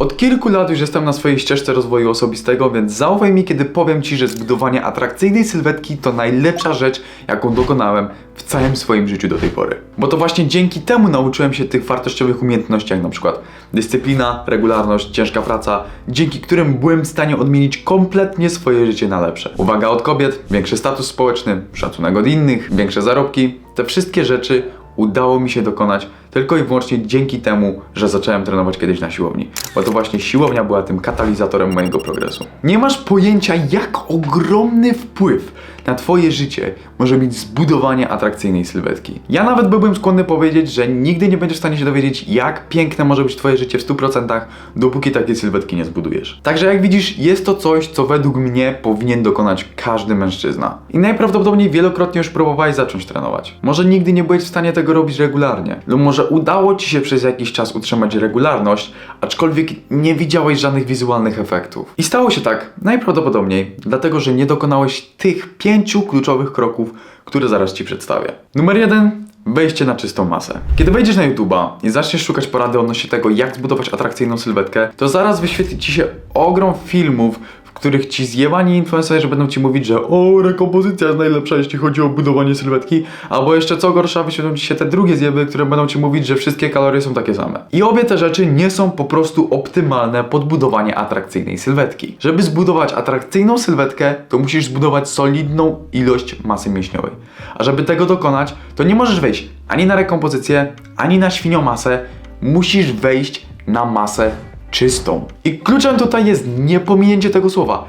Od kilku lat już jestem na swojej ścieżce rozwoju osobistego, więc zaufaj mi, kiedy powiem Ci, że zbudowanie atrakcyjnej sylwetki to najlepsza rzecz, jaką dokonałem w całym swoim życiu do tej pory. Bo to właśnie dzięki temu nauczyłem się tych wartościowych umiejętności, jak na przykład dyscyplina, regularność, ciężka praca, dzięki którym byłem w stanie odmienić kompletnie swoje życie na lepsze. Uwaga od kobiet, większy status społeczny, szacunek od innych, większe zarobki, te wszystkie rzeczy udało mi się dokonać tylko i wyłącznie dzięki temu, że zacząłem trenować kiedyś na siłowni. Bo to właśnie siłownia była tym katalizatorem mojego progresu. Nie masz pojęcia, jak ogromny wpływ na Twoje życie może mieć zbudowanie atrakcyjnej sylwetki. Ja nawet byłbym skłonny powiedzieć, że nigdy nie będziesz w stanie się dowiedzieć, jak piękne może być Twoje życie w 100%, dopóki takiej sylwetki nie zbudujesz. Także jak widzisz, jest to coś, co według mnie powinien dokonać każdy mężczyzna. I najprawdopodobniej wielokrotnie już próbowałeś zacząć trenować. Może nigdy nie byłeś w stanie tego robić regularnie, lub może udało Ci się przez jakiś czas utrzymać regularność, aczkolwiek nie widziałeś żadnych wizualnych efektów. I stało się tak, najprawdopodobniej, dlatego że nie dokonałeś tych pięciu kluczowych kroków, które zaraz Ci przedstawię. Numer jeden. Wejście na czystą masę. Kiedy wejdziesz na YouTube'a i zaczniesz szukać porady odnośnie tego, jak zbudować atrakcyjną sylwetkę, to zaraz wyświetli Ci się ogrom filmów, których ci zjebani influencerzy będą ci mówić, że o, rekompozycja jest najlepsza, jeśli chodzi o budowanie sylwetki, albo jeszcze co gorsza, wyświetlą ci się te drugie zjeby, które będą ci mówić, że wszystkie kalorie są takie same. I obie te rzeczy nie są po prostu optymalne pod budowanie atrakcyjnej sylwetki. Żeby zbudować atrakcyjną sylwetkę, to musisz zbudować solidną ilość masy mięśniowej. A żeby tego dokonać, to nie możesz wejść ani na rekompozycję, ani na świniomasę, musisz wejść na masę czystą. I kluczem tutaj jest nie pominięcie tego słowa.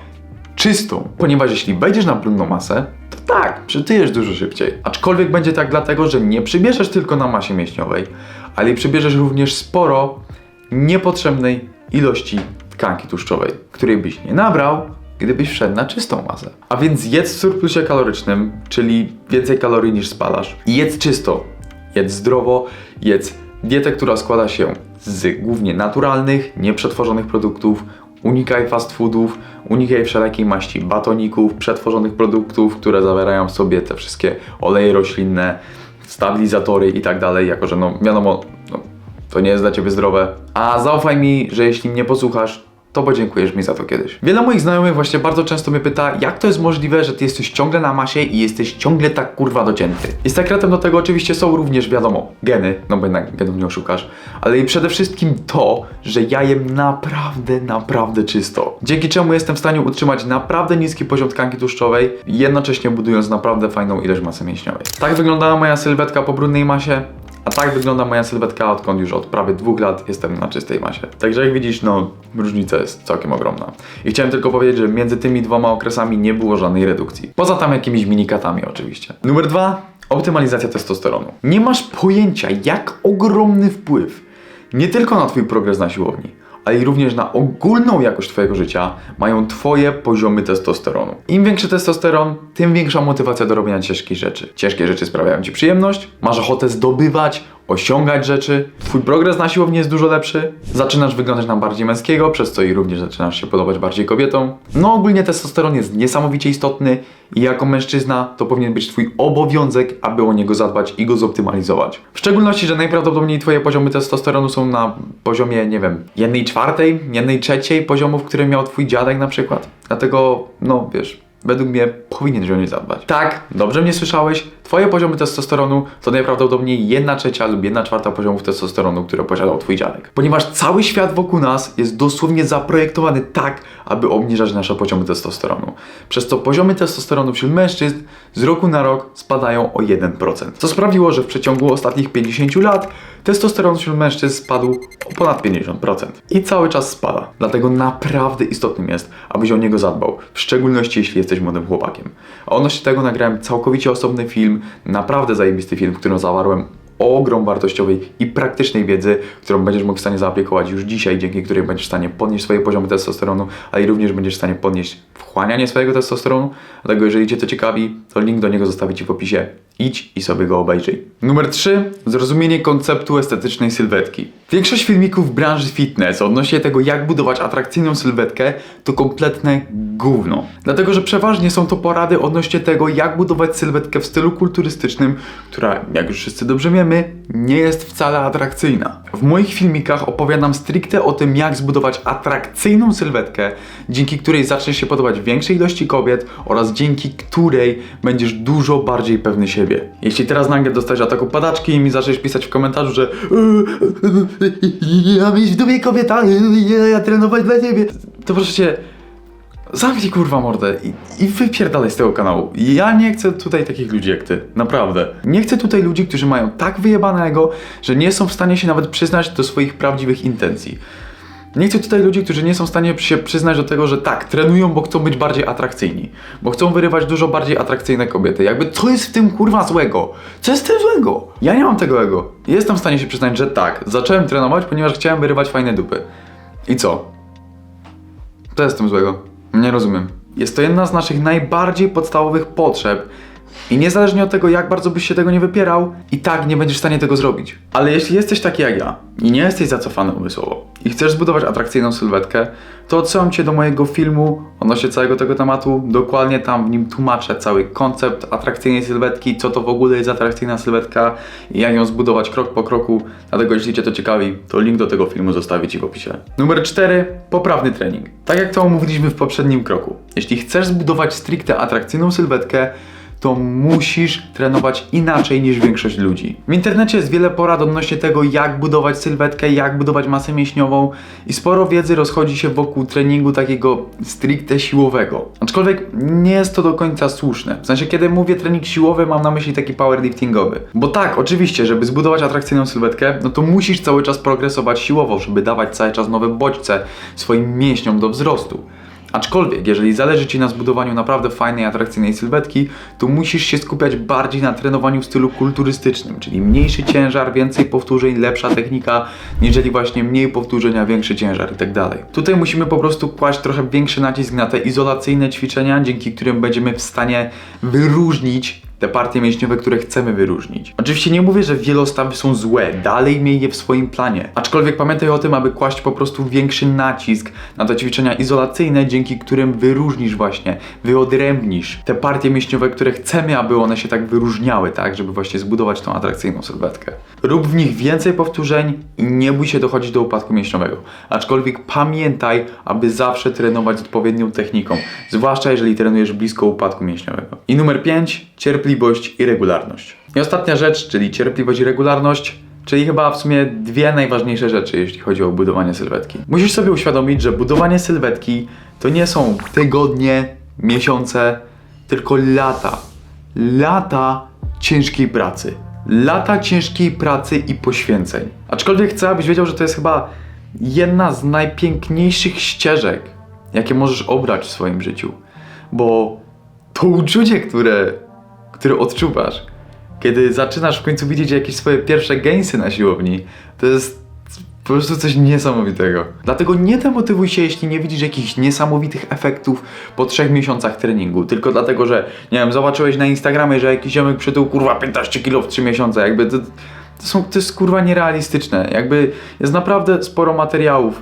Czystą. Ponieważ jeśli wejdziesz na brudną masę, to tak, przytyjesz dużo szybciej. Aczkolwiek będzie tak dlatego, że nie przybierzesz tylko na masie mięśniowej, ale przybierzesz również sporo niepotrzebnej ilości tkanki tłuszczowej, której byś nie nabrał, gdybyś wszedł na czystą masę. A więc jedz w surplusie kalorycznym, czyli więcej kalorii niż spalasz. Jedz czysto, jedz zdrowo, jedz dietę, która składa się z głównie naturalnych, nieprzetworzonych produktów. Unikaj fast foodów, unikaj wszelakiej maści batoników, przetworzonych produktów, które zawierają w sobie te wszystkie oleje roślinne, stabilizatory i tak dalej, jako że no wiadomo, no, to nie jest dla Ciebie zdrowe. A zaufaj mi, że jeśli mnie posłuchasz, to podziękujesz mi za to kiedyś. Wiele moich znajomych właśnie bardzo często mnie pyta, jak to jest możliwe, że ty jesteś ciągle na masie i jesteś ciągle tak kurwa docięty. I sekretem do tego oczywiście są również, wiadomo, geny, no bo jednak genów nie oszukasz, ale i przede wszystkim to, że ja jem naprawdę, naprawdę czysto. Dzięki czemu jestem w stanie utrzymać naprawdę niski poziom tkanki tłuszczowej, jednocześnie budując naprawdę fajną ilość masy mięśniowej. Tak wyglądała moja sylwetka po brudnej masie, a tak wygląda moja sylwetka, odkąd już od prawie dwóch lat jestem na czystej masie. Także jak widzisz, no różnica jest całkiem ogromna. I chciałem tylko powiedzieć, że między tymi dwoma okresami nie było żadnej redukcji. Poza tam jakimiś minikatami oczywiście. Numer dwa. Optymalizacja testosteronu. Nie masz pojęcia, jak ogromny wpływ nie tylko na Twój progres na siłowni, ale i również na ogólną jakość Twojego życia mają Twoje poziomy testosteronu. Im większy testosteron, tym większa motywacja do robienia ciężkich rzeczy. Ciężkie rzeczy sprawiają Ci przyjemność, masz ochotę zdobywać, osiągać rzeczy, Twój progres na siłowni jest dużo lepszy, zaczynasz wyglądać na bardziej męskiego, przez co i również zaczynasz się podobać bardziej kobietom. No ogólnie testosteron jest niesamowicie istotny i jako mężczyzna to powinien być Twój obowiązek, aby o niego zadbać i go zoptymalizować. W szczególności, że najprawdopodobniej Twoje poziomy testosteronu są na poziomie, nie wiem, jednej czwartej, jednej trzeciej poziomów, które miał Twój dziadek na przykład. Dlatego, no wiesz, według mnie powinieneś o nie zadbać. Tak, dobrze mnie słyszałeś, Twoje poziomy testosteronu to najprawdopodobniej 1 trzecia lub 1 czwarta poziomów testosteronu, które posiadał Twój dziadek. Ponieważ cały świat wokół nas jest dosłownie zaprojektowany tak, aby obniżać nasze poziomy testosteronu. Przez co poziomy testosteronu wśród mężczyzn z roku na rok spadają o 1%. Co sprawiło, że w przeciągu ostatnich 50 lat testosteron wśród mężczyzn spadł o ponad 50%. I cały czas spada. Dlatego naprawdę istotnym jest, abyś o niego zadbał. W szczególności jeśli jesteś młodym chłopakiem. A odnośnie tego nagrałem całkowicie osobny film, naprawdę zajebisty film, w którym zawarłem ogrom wartościowej i praktycznej wiedzy, którą będziesz mógł w stanie zaaplikować już dzisiaj, dzięki której będziesz w stanie podnieść swoje poziomy testosteronu, ale i również będziesz w stanie podnieść wchłanianie swojego testosteronu. Dlatego jeżeli Cię to ciekawi, to link do niego zostawię Ci w opisie. Idź i sobie go obejrzyj. Numer 3. Zrozumienie konceptu estetycznej sylwetki. Większość filmików w branży fitness odnośnie tego, jak budować atrakcyjną sylwetkę, to kompletne gówno. Dlatego, że przeważnie są to porady odnośnie tego, jak budować sylwetkę w stylu kulturystycznym, która, jak już wszyscy dobrze wiemy, nie jest wcale atrakcyjna. W moich filmikach opowiadam stricte o tym, jak zbudować atrakcyjną sylwetkę, dzięki której zaczniesz się podobać większej ilości kobiet oraz dzięki której będziesz dużo bardziej pewny siebie. Jeśli teraz nagle dostajesz ataku padaczki i mi zaczniesz pisać w komentarzu, że ja mieć w dupie kobieta, ja trenować dla ciebie, to proszę cię, Zamknij kurwa mordę i, i wypierdalaj z tego kanału. Ja nie chcę tutaj takich ludzi jak ty. Naprawdę. Nie chcę tutaj ludzi, którzy mają tak wyjebanego, że nie są w stanie się nawet przyznać do swoich prawdziwych intencji. Nie chcę tutaj ludzi, którzy nie są w stanie się przyznać do tego, że tak, trenują, bo chcą być bardziej atrakcyjni. Bo chcą wyrywać dużo bardziej atrakcyjne kobiety. Jakby co jest w tym kurwa złego? Co jest w tym złego? Ja nie mam tego ego. Jestem w stanie się przyznać, że tak, zacząłem trenować, ponieważ chciałem wyrywać fajne dupy. I co? To jest w tym złego. Nie rozumiem. Jest to jedna z naszych najbardziej podstawowych potrzeb. I niezależnie od tego, jak bardzo byś się tego nie wypierał, i tak nie będziesz w stanie tego zrobić. Ale jeśli jesteś taki jak ja i nie jesteś zacofany umysłowo i chcesz zbudować atrakcyjną sylwetkę, to odsyłam Cię do mojego filmu odnośnie całego tego tematu. Dokładnie tam w nim tłumaczę cały koncept atrakcyjnej sylwetki, co to w ogóle jest atrakcyjna sylwetka i jak ją zbudować krok po kroku. Dlatego jeśli Cię to ciekawi, to link do tego filmu zostawię Ci w opisie. Numer 4. Poprawny trening. Tak jak to omówiliśmy w poprzednim kroku. Jeśli chcesz zbudować stricte atrakcyjną sylwetkę, to musisz trenować inaczej niż większość ludzi. W internecie jest wiele porad odnośnie tego, jak budować sylwetkę, jak budować masę mięśniową i sporo wiedzy rozchodzi się wokół treningu takiego stricte siłowego. Aczkolwiek nie jest to do końca słuszne. W sensie, kiedy mówię trening siłowy, mam na myśli taki powerliftingowy. Bo tak, oczywiście, żeby zbudować atrakcyjną sylwetkę, no to musisz cały czas progresować siłowo, żeby dawać cały czas nowe bodźce swoim mięśniom do wzrostu. Aczkolwiek, jeżeli zależy Ci na zbudowaniu naprawdę fajnej, atrakcyjnej sylwetki, to musisz się skupiać bardziej na trenowaniu w stylu kulturystycznym, czyli mniejszy ciężar, więcej powtórzeń, lepsza technika, niżeli właśnie mniej powtórzenia, większy ciężar itd. Tak Tutaj musimy po prostu kłaść trochę większy nacisk na te izolacyjne ćwiczenia, dzięki którym będziemy w stanie wyróżnić te partie mięśniowe, które chcemy wyróżnić. Oczywiście nie mówię, że wielostawy są złe, dalej miej je w swoim planie. Aczkolwiek pamiętaj o tym, aby kłaść po prostu większy nacisk na te ćwiczenia izolacyjne, dzięki którym wyróżnisz właśnie, wyodrębnisz te partie mięśniowe, które chcemy, aby one się tak wyróżniały, tak, żeby właśnie zbudować tą atrakcyjną sylwetkę. Rób w nich więcej powtórzeń i nie bój się dochodzić do upadku mięśniowego. Aczkolwiek pamiętaj, aby zawsze trenować odpowiednią techniką, zwłaszcza jeżeli trenujesz blisko upadku mięśniowego. I numer 5, cierpliwość i regularność. I ostatnia rzecz, czyli cierpliwość i regularność, czyli chyba w sumie dwie najważniejsze rzeczy, jeśli chodzi o budowanie sylwetki. Musisz sobie uświadomić, że budowanie sylwetki to nie są tygodnie, miesiące, tylko lata. Lata ciężkiej pracy. Lata ciężkiej pracy i poświęceń. Aczkolwiek chcę, abyś wiedział, że to jest chyba jedna z najpiękniejszych ścieżek, jakie możesz obrać w swoim życiu. Bo to uczucie, które, które odczuwasz, kiedy zaczynasz w końcu widzieć jakieś swoje pierwsze gainsy na siłowni, to jest po prostu coś niesamowitego. Dlatego nie demotywuj się, jeśli nie widzisz jakichś niesamowitych efektów po trzech miesiącach treningu. Tylko dlatego, że, nie wiem, zobaczyłeś na Instagramie, że jakiś ziomek przytył kurwa 15 kilo w 3 miesiące. Jakby to, to, są, to jest kurwa nierealistyczne. Jakby jest naprawdę sporo materiałów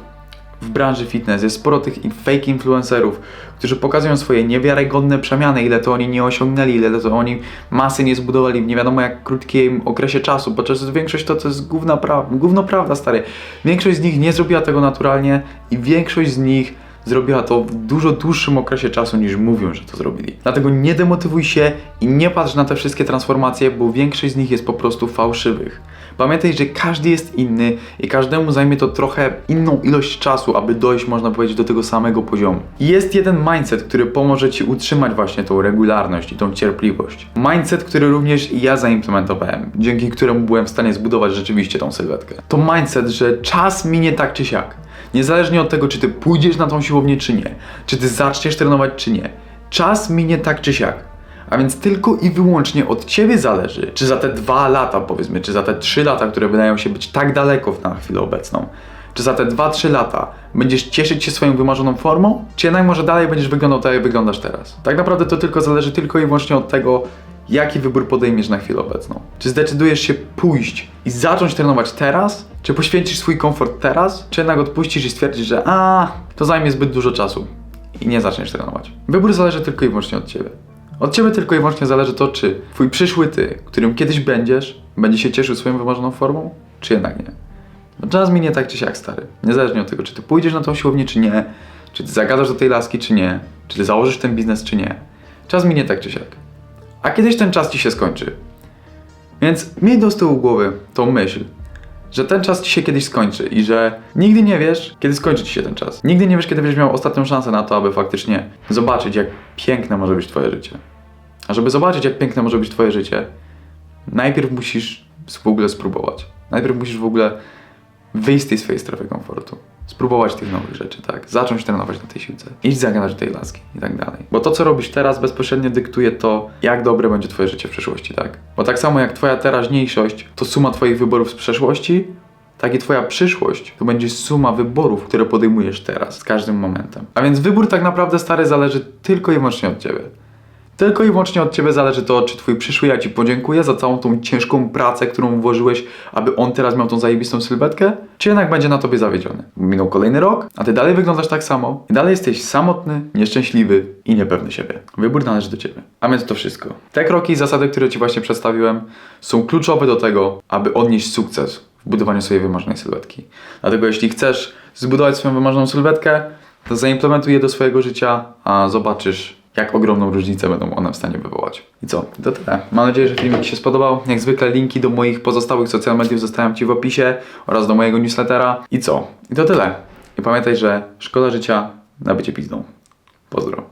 w branży fitness. Jest sporo tych fake influencerów, którzy pokazują swoje niewiarygodne przemiany, ile to oni nie osiągnęli, ile to oni masy nie zbudowali w nie wiadomo jak krótkim okresie czasu, podczas większość to, to jest gówna pra- prawda, stary. Większość z nich nie zrobiła tego naturalnie i większość z nich zrobiła to w dużo dłuższym okresie czasu niż mówią, że to zrobili. Dlatego nie demotywuj się i nie patrz na te wszystkie transformacje, bo większość z nich jest po prostu fałszywych. Pamiętaj, że każdy jest inny i każdemu zajmie to trochę inną ilość czasu, aby dojść, można powiedzieć, do tego samego poziomu. Jest jeden mindset, który pomoże Ci utrzymać właśnie tą regularność i tą cierpliwość. Mindset, który również ja zaimplementowałem, dzięki któremu byłem w stanie zbudować rzeczywiście tą sylwetkę. To mindset, że czas minie tak czy siak. Niezależnie od tego, czy ty pójdziesz na tą siłownię, czy nie, czy ty zaczniesz trenować, czy nie, czas minie tak czy siak. A więc tylko i wyłącznie od ciebie zależy, czy za te dwa lata, powiedzmy, czy za te trzy lata, które wydają się być tak daleko na chwilę obecną, czy za te 2-3 lata będziesz cieszyć się swoją wymarzoną formą, czy jednak może dalej będziesz wyglądał tak, jak wyglądasz teraz. Tak naprawdę to tylko zależy tylko i wyłącznie od tego, jaki wybór podejmiesz na chwilę obecną. Czy zdecydujesz się pójść i zacząć trenować teraz? Czy poświęcisz swój komfort teraz? Czy jednak odpuścisz i stwierdzisz, że a, to zajmie zbyt dużo czasu i nie zaczniesz trenować? Wybór zależy tylko i wyłącznie od ciebie. Od ciebie tylko i wyłącznie zależy to, czy twój przyszły ty, którym kiedyś będziesz, będzie się cieszył swoją wymarzoną formą, czy jednak nie. Bo czas minie tak czy siak, stary. Niezależnie od tego, czy ty pójdziesz na tą siłownię, czy nie, czy ty zagadasz do tej laski, czy nie, czy ty założysz ten biznes, czy nie. Czas minie tak czy siak. A kiedyś ten czas ci się skończy. Więc miej do tyłu głowy tą myśl, że ten czas ci się kiedyś skończy i że nigdy nie wiesz, kiedy skończy ci się ten czas. Nigdy nie wiesz, kiedy będziesz miał ostatnią szansę na to, aby faktycznie zobaczyć, jak piękne może być twoje życie. A żeby zobaczyć, jak piękne może być twoje życie, najpierw musisz w ogóle spróbować. Najpierw musisz w ogóle wyjść z tej swojej strefy komfortu. Spróbować tych nowych rzeczy, tak? Zacząć trenować na tej siłce. Iść zagadać do tej laski i tak dalej. Bo to, co robisz teraz, bezpośrednio dyktuje to, jak dobre będzie twoje życie w przyszłości, tak? Bo tak samo jak twoja teraźniejszość to suma twoich wyborów z przeszłości, tak i twoja przyszłość to będzie suma wyborów, które podejmujesz teraz, z każdym momentem. A więc wybór tak naprawdę, stary, zależy tylko i wyłącznie od ciebie. Tylko i wyłącznie od Ciebie zależy to, czy Twój przyszły ja Ci podziękuję za całą tą ciężką pracę, którą włożyłeś, aby on teraz miał tą zajebistą sylwetkę, czy jednak będzie na Tobie zawiedziony. Minął kolejny rok, a Ty dalej wyglądasz tak samo i dalej jesteś samotny, nieszczęśliwy i niepewny siebie. Wybór należy do Ciebie. A więc to wszystko. Te kroki i zasady, które Ci właśnie przedstawiłem, są kluczowe do tego, aby odnieść sukces w budowaniu swojej wymarzonej sylwetki. Dlatego jeśli chcesz zbudować swoją wymarzoną sylwetkę, to zaimplementuj je do swojego życia, a zobaczysz, jak ogromną różnicę będą one w stanie wywołać. I co? To tyle. Mam nadzieję, że filmik Ci się spodobał. Jak zwykle linki do moich pozostałych social mediów zostawiam Ci w opisie oraz do mojego newslettera. I co? I to tyle. I pamiętaj, że szkoda życia na bycie pizdą. Pozdro.